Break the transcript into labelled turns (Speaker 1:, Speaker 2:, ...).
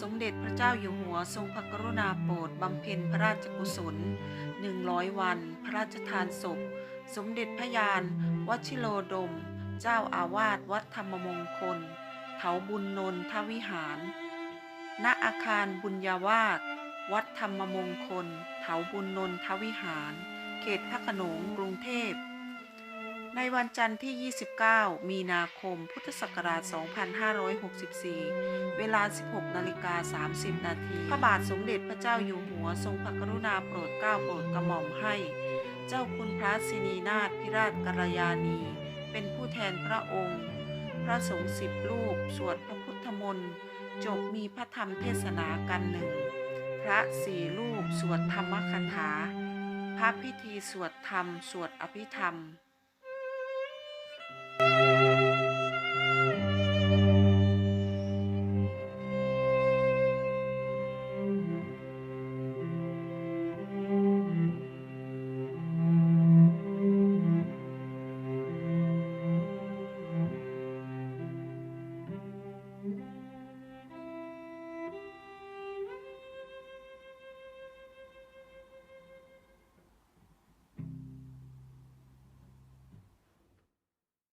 Speaker 1: สมเด็จพระเจ้าอยู่หัวทรงพระกรุณาโปรดบำเพ็ญพระราชกุศล 100 วัน พระราชทานศพ สมเด็จพระยานวชิโลดม เจ้าอาวาสวัดธรรมมงคล เถาบุญนนทวิหาร ณ อาคารบุญญาวาสวัดธรรมมงคล เถาบุญนนทวิหาร เขตพระโขนงกรุงเทพ ในวันจันทร์ที่ 29 มีนาคม พุทธศักราช 2564 เวลา 16 นาฬิกา 30 นาที พระบาทสมเด็จพระเจ้าอยู่หัวทรงพระกรุณาโปรดเกล้าโปรดกระหม่อมให้ เจ้าคุณพระสินีนาถพิราชกัลยาณี เป็นผู้แทนพระองค์ พระสงฆ์สิบรูป สวดพระพุทธมนต์จบมีพระธรรมเทศนากันหนึ่ง พระสี่รูป สวดธรรมคาถา พระพิธีสวดธรรม สวดอภิธรรม